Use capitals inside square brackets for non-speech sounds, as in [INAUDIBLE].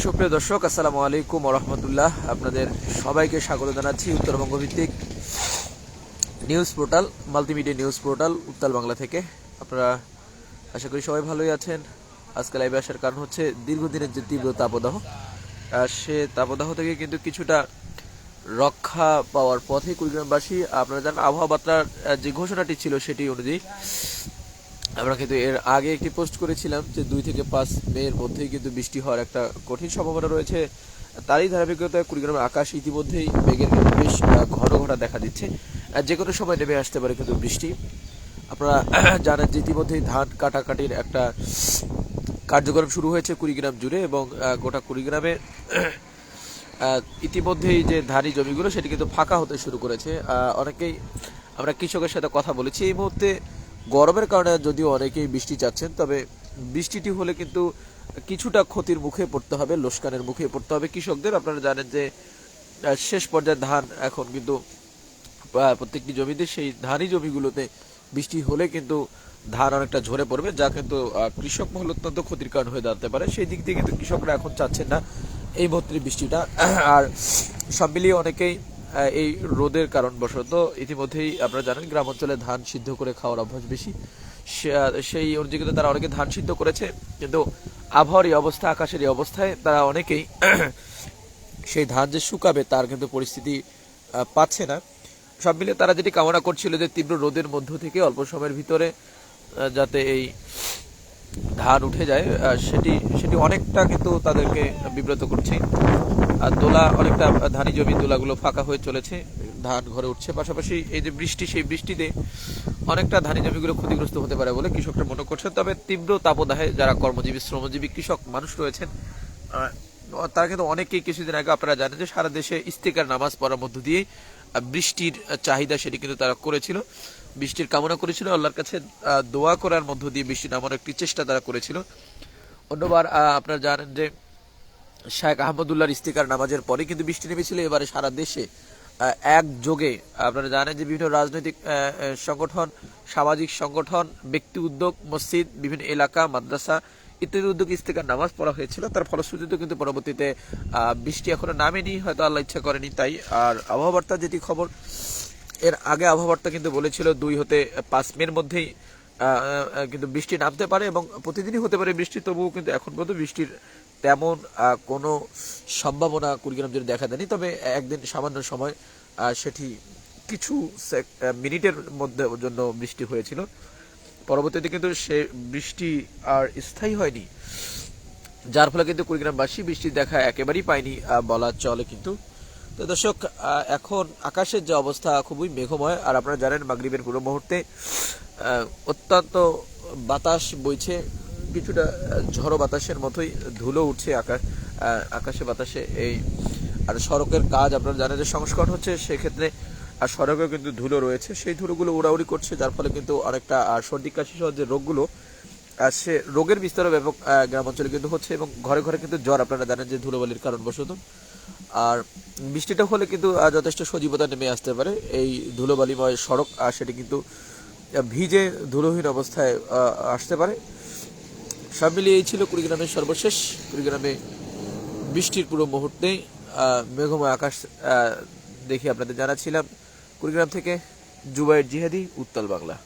সুপ্রিয় দর্শক, আসসালামু আলাইকুম রহমতুল্লাহ আপনাদের সবাইকে স্বাগত জানাচ্ছি উত্তরবঙ্গ ভিত্তিক news portal, multimedia news portal, Uttal Bangla থেকে। আপনারা আশা করি সবাই ভালোই আছেন। আজকে লাইভে আসার কারণ হচ্ছে দীর্ঘদিনের যে তীব্র তাপদাহ সে তাপদাহ থেকে কিন্তু কিছুটা রক্ষা পাওয়ার পথে কুড়িগ্রামবাসী, আপনারা জানেন আবহাওয়া বার্তার যে ঘোষণাটি ছিল সেটি অনুযায়ী আমরা কিন্তু এর আগে একটি পোস্ট করেছিলাম যে দুই থেকে পাঁচ মেয়ের মধ্যেই কিন্তু বৃষ্টি হওয়ার একটা কঠিন সম্ভাবনা রয়েছে। তারই ধারাবাহিকতায় কুড়িগ্রামের আকাশ ইতিমধ্যেই মেঘের বেশ ঘন ঘটা দেখা দিচ্ছে। যে কোনো সময় নেমে আসতে পারে কিন্তু বৃষ্টি। আপনারা [CLEARS THROAT] জানেন যে ইতিমধ্যেই ধান কাটাকাটির একটা কার্যক্রম শুরু হয়েছে কুড়িগ্রাম জুড়ে এবং গোটা কুড়িগ্রামে [CLEARS THROAT] ইতিমধ্যেই যে ধানি জমিগুলো সেটি কিন্তু ফাঁকা হতে শুরু করেছে। অনেকেই আমরা কৃষকের সাথে কথা বলেছি। এই মুহূর্তে গরমের কারণে যদিও অনেকেই বৃষ্টি চাচ্ছেন, তবে বৃষ্টিটি হলে কিন্তু কিছুটা ক্ষতির মুখে পড়তে হবে, লোসকানের মুখে পড়তে হবে। কৃষকদের আপনারা জানেন যে শেষ পর্যায়ে ধান এখন কিন্তু প্রত্যেকটি জমিতে সেই ধানই জমিগুলোতে বৃষ্টি হলে কিন্তু ধান অনেকটা ঝরে পড়বে, যা কিন্তু কৃষক মহল অত্যন্ত ক্ষতির কারণ হয়ে দাঁড়াতে পারে। সেই দিক দিয়ে কিন্তু কৃষকরা এখন চাচ্ছেন না এই মুহূর্তে বৃষ্টিটা। আর সব মিলিয়ে অনেকেই এই রোদের কারণবশত ইতিমধ্যেই আপনারা জানেন গ্রাম অঞ্চলে ধান সিদ্ধ করে খাওয়ার অভ্যাস বেশি। সেই অনুযায়ী তারা অনেকে ধান সিদ্ধ করেছে, কিন্তু আবহাওয়ার এই অবস্থা, আকাশের এই অবস্থায় তারা অনেকেই [CLEARS THROAT] সেই ধান যে শুকাবে তার কিন্তু পরিস্থিতি পাচ্ছে না। সব মিলে তারা যেটি কামনা করছিল যে তীব্র রোদের মধ্য থেকে অল্প সময়ের ভিতরে যাতে এই ধান উঠে যায় সেটি সেটি অনেকটা কিন্তু তাদেরকে বিব্রত করছে। আর দোলা অনেকটা ধানি জমি দোলাগুলো ফাঁকা হয়ে চলেছে, ধান ঘরে উঠছে। পাশাপাশি এই যে বৃষ্টি, সেই বৃষ্টিতে অনেকটা ধানি জমিগুলো ক্ষতিগ্রস্ত হতে পারে বলে কৃষকরা মনে করছেন। তবে তীব্র তাপদাহে যারা কর্মজীবী, শ্রমজীবী কৃষক মানুষ রয়েছেন তারা কিন্তু অনেকেই কিছুদিন আগে আপনারা জানেন যে সারা দেশে ইস্তেকার নামাজ পড়ার মধ্য দিয়ে বৃষ্টির চাহিদা সেটি কিন্তু তারা করেছিল। বৃষ্টির কামনা করেছিল, আল্লাহর কাছে দোয়া করার মধ্য দিয়ে বৃষ্টি নামানোর একটি চেষ্টা তারা করেছিল। অন্যবার আপনারা জানেন যে শায়েখ আহমদুল্লাহর ইস্তিকার নামাজের পরে কিন্তু বৃষ্টি নেমেছিল। এবারে সারা দেশে একযোগে আপনারা জানেন যে বিভিন্ন রাজনৈতিক সংগঠন, সামাজিক সংগঠন, ব্যক্তি উদ্যোগ, মসজিদ, বিভিন্ন এলাকা, মাদ্রাসা ইত্যাদি উদ্যোগ ইস্তিকার নামাজ পড়া হয়েছিল। তার ফলশ্রুতিতে কিন্তু পরবর্তীতে বৃষ্টি এখনও নামেনি, হয়তো আল্লাহ ইচ্ছা করেনি তাই। আর আবহাওয়া বার্তার যেটি খবর এর আগে আবহাওয়া বার্তা কিন্তু বলেছিল দুই হতে পাঁচ মের মধ্যেই কিন্তু বৃষ্টি নামতে পারে এবং প্রতিদিনই হতে পারে বৃষ্টি, তবুও কিন্তু এখন পর্যন্ত বৃষ্টির তেমন কোনো সম্ভাবনা কুড়িগ্রাম জুড়ে দেখা দেয়নি। তবে একদিন সামান্য সময় সেটি কিছু মিনিটের মধ্যে জন্য বৃষ্টি হয়েছিল। পরবর্তীতে কিন্তু সে বৃষ্টি আর স্থায়ী হয়নি, যার ফলে কিন্তু কুড়িগ্রামবাসী বৃষ্টির দেখা একেবারেই পায়নি বলা চলে কিন্তু। তো দর্শক এখন আকাশের যে অবস্থা খুবই মেঘময়, আর আপনারা জানেন মাগরিবের পুরো মুহূর্তে অত্যন্ত বাতাস বইছে, কিছুটা ঝড়ো বাতাসের মতোই ধুলো উঠছে আকাশ আকাশে বাতাসে এই, আর সড়কের কাজ আপনারা জানেন যে সংস্করণ হচ্ছে, সেক্ষেত্রে, আর সড়কেও কিন্তু ধুলো রয়েছে। সেই ধুলোগুলো উড়াউড়ি করছে, যার ফলে কিন্তু অনেকটা সর্দি কাশি সহ যে রোগগুলো সে রোগের বিস্তারও ব্যাপক গ্রাম অঞ্চলে কিন্তু হচ্ছে, এবং ঘরে ঘরে কিন্তু জ্বর, আপনারা জানেন যে ধুলোবালির কারণবশত। আর বৃষ্টিটা হলে কিন্তু যথেষ্ট সজীবতা নেমে আসতে পারে। এই ধুলোবালিময় সড়ক আর সেটি কিন্তু ভিজে ধুলোহীন অবস্থায় আসতে পারে। সব মিলিয়ে এই ছিল কুড়িগ্রামের সর্বশেষ। কুড়িগ্রামে বৃষ্টির পুরো মুহূর্তে মেঘময় আকাশ দেখে আপনাদের জানাচ্ছিলাম। কুড়িগ্রাম থেকে জুবাইর জিহাদি, উত্তাল বাংলা।